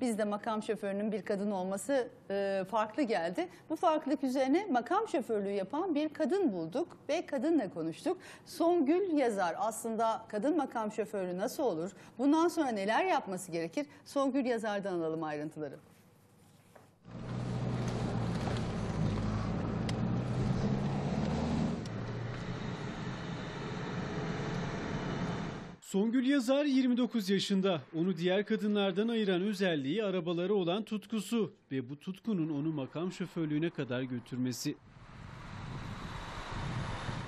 Bizde makam şoförünün bir kadın olması e, farklı geldi. Bu farklılık üzerine makam şoförlüğü yapan bir kadın bulduk ve kadınla konuştuk. Songül yazar aslında kadın makam şoförü nasıl olur? Bundan sonra neler yapması gerekir? Songül yazardan alalım ayrıntıları. Songül Yazar 29 yaşında. Onu diğer kadınlardan ayıran özelliği arabaları olan tutkusu ve bu tutkunun onu makam şoförlüğüne kadar götürmesi.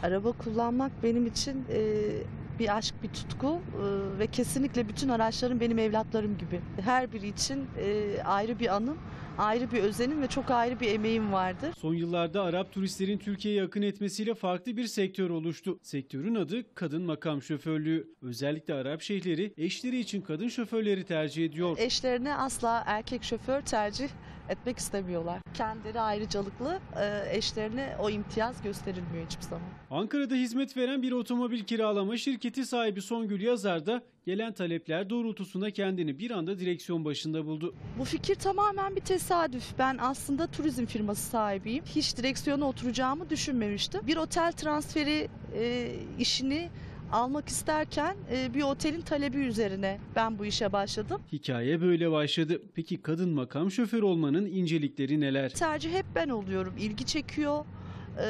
Araba kullanmak benim için e, bir aşk, bir tutku e, ve kesinlikle bütün araçlarım benim evlatlarım gibi. Her biri için e, ayrı bir anım, ayrı bir özenim ve çok ayrı bir emeğim vardır. Son yıllarda Arap turistlerin Türkiye'ye yakın etmesiyle farklı bir sektör oluştu. Sektörün adı kadın makam şoförlüğü. Özellikle Arap şeyhleri eşleri için kadın şoförleri tercih ediyor. Eşlerine asla erkek şoför tercih etmek istemiyorlar. Kendileri ayrıcalıklı, e, eşlerine o imtiyaz gösterilmiyor hiçbir zaman. Ankara'da hizmet veren bir otomobil kiralama şirketi sahibi Songül Yazar da gelen talepler doğrultusunda kendini bir anda direksiyon başında buldu. Bu fikir tamamen bir tesadüf. Ben aslında turizm firması sahibiyim. Hiç direksiyona oturacağımı düşünmemiştim. Bir otel transferi e, işini almak isterken e, bir otelin talebi üzerine ben bu işe başladım. Hikaye böyle başladı. Peki kadın makam şoförü olmanın incelikleri neler? Tercih hep ben oluyorum. İlgi çekiyor, e,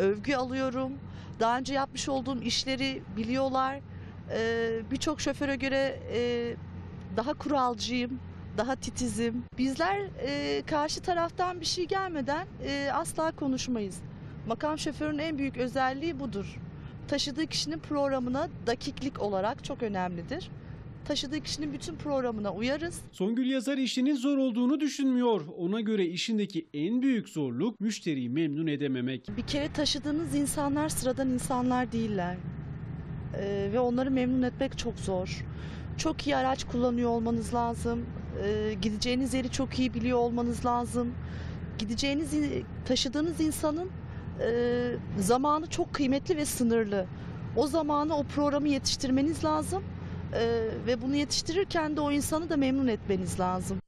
övgü alıyorum. Daha önce yapmış olduğum işleri biliyorlar. E, Birçok şoföre göre e, daha kuralcıyım, daha titizim. Bizler e, karşı taraftan bir şey gelmeden e, asla konuşmayız. Makam şoförünün en büyük özelliği budur. Taşıdığı kişinin programına dakiklik olarak çok önemlidir. Taşıdığı kişinin bütün programına uyarız. Songül Yazar işinin zor olduğunu düşünmüyor. Ona göre işindeki en büyük zorluk müşteriyi memnun edememek. Bir kere taşıdığınız insanlar sıradan insanlar değiller. Ee, ve onları memnun etmek çok zor. Çok iyi araç kullanıyor olmanız lazım. Ee, gideceğiniz yeri çok iyi biliyor olmanız lazım. Gideceğiniz, taşıdığınız insanın e, zamanı çok kıymetli ve sınırlı. O zamanı, o programı yetiştirmeniz lazım. Ee, ve bunu yetiştirirken de o insanı da memnun etmeniz lazım.